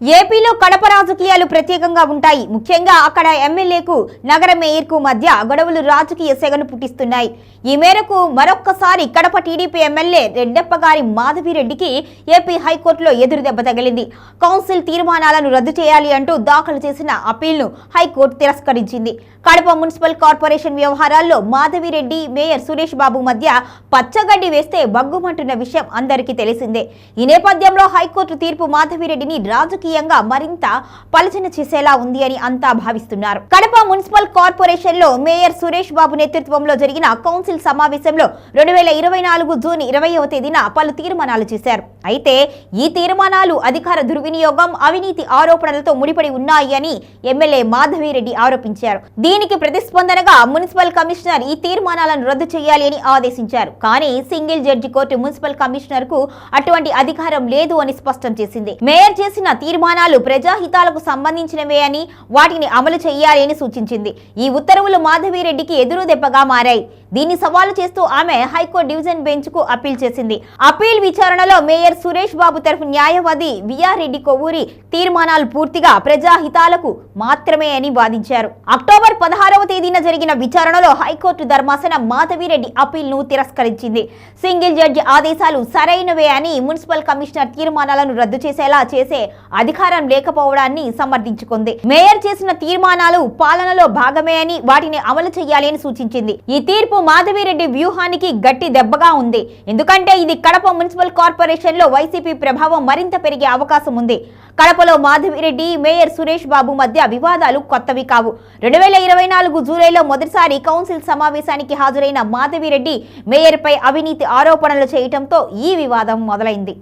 ఏపీలో కడప రాజకీయాలు ప్రత్యేకంగా ఉంటాయి. ముఖ్యంగా అక్కడ ఎమ్మెల్యేకు నగర మేయర్కు మధ్య గొడవలు రాజకీయ సెగను పుట్టిస్తున్నాయి. ఈ మేరకు మరొక్కసారి కడప టీడీపీ ఎమ్మెల్యే రెడ్డప్ప గారి మాధవిరెడ్డికి ఏపీ హైకోర్టులో ఎదురుదెబ్బ తగిలింది. కౌన్సిల్ తీర్మానాలను రద్దు చేయాలి అంటూ దాఖలు చేసిన అప్పీల్ను హైకోర్టు తిరస్కరించింది. కడప మున్సిపల్ కార్పొరేషన్ వ్యవహారాల్లో మాధవిరెడ్డి మేయర్ సురేష్ బాబు మధ్య పచ్చగడ్డి వేస్తే బగ్గుమంటున్న విషయం అందరికీ తెలిసిందే. ఈ నేపథ్యంలో హైకోర్టు తీర్పు మాధవిరెడ్డిని రాజకీయంగా మరింత పలచన చేసేలా ఉంది అని అంతా భావిస్తున్నారు. కడప మున్సిపల్ కార్పొరేషన్లో మేయర్ సురేష్ బాబు నేతృత్వంలో జరిగిన కౌన్సిల్ సమావేశంలో రెండు వేల ఇరవై నాలుగు జూన్ ఇరవైవ తేదీన పలు తీర్మానాలు చేశారు. అయితే ఈ తీర్మానాలు అధికార దుర్వినియోగం అవినీతి ఆరోపణలతో ముడిపడి ఉన్నాయి అని ఎమ్మెల్యే మాధవిరెడ్డి ఆరోపించారు. దీనికి ప్రతిస్పందనగా మున్సిపల్ కమిషనర్ ఈ తీర్మానాలను రద్దు చేయాలి అని ఆదేశించారు. కానీ సింగిల్ జడ్జి కోర్టు మున్సిపల్ కమిషనర్కు అటువంటి అధికారం లేదు అని స్పష్టం చేసింది. మేయర్ చేసిన తీర్మానాలు ప్రజాహితాలకు సంబంధించినవే అని వాటిని అమలు చేయాలి అని సూచించింది. ఈ ఉత్తర్వులు మాధవిరెడ్డికి ఎదురు దెబ్బగా మారాయి. దీన్ని సవాలు చేస్తూ ఆమె హైకోర్టు డివిజన్ బెంచ్కు అప్పీల్ చేసింది. అప్పీల్ విచారణలో మేయర్ సురేష్ బాబు తరఫు న్యాయవాది విఆర్ రెడ్డి కొవ్వూరి తీర్మానాలు పూర్తిగా ప్రజాహితాలకు మాత్రమే అని వాదించారు. అక్టోబర్ పదహారవ తేదీన జరిగిన విచారణలో హైకోర్టు ధర్మాసనం మాధవిరెడ్డి అప్పీల్ను తిరస్కరించింది. సింగిల్ జడ్జి ఆదేశాలు సరైనవే అని మున్సిపల్ కమిషనర్ తీర్మానాలను రద్దు చేసేలా చేసే అధికారం లేకపోవడాన్ని సమర్థించుకుంది. మేయర్ చేసిన తీర్మానాలు పాలనలో భాగమే అని వాటిని అమలు చేయాలి అని సూచించింది. ఈ తీర్పు మాధవిరెడ్డి వ్యూహానికి గట్టి దెబ్బగా ఉంది. ఎందుకంటే ఇది కడప మున్సిపల్ కార్పొరేషన్లో వైసీపీ ప్రభావం మరింత పెరిగే అవకాశం ఉంది. కడపలో మాధవిరెడ్డి మేయర్ సురేష్ బాబు మధ్య వివాదాలు కొత్తవి కావు. రెండు వేల ఇరవై నాలుగు జూలైలో మొదటిసారి కౌన్సిల్ సమావేశానికి హాజరైన మాధవిరెడ్డి మేయర్పై అవినీతి ఆరోపణలు చేయటంతో ఈ వివాదం మొదలైంది.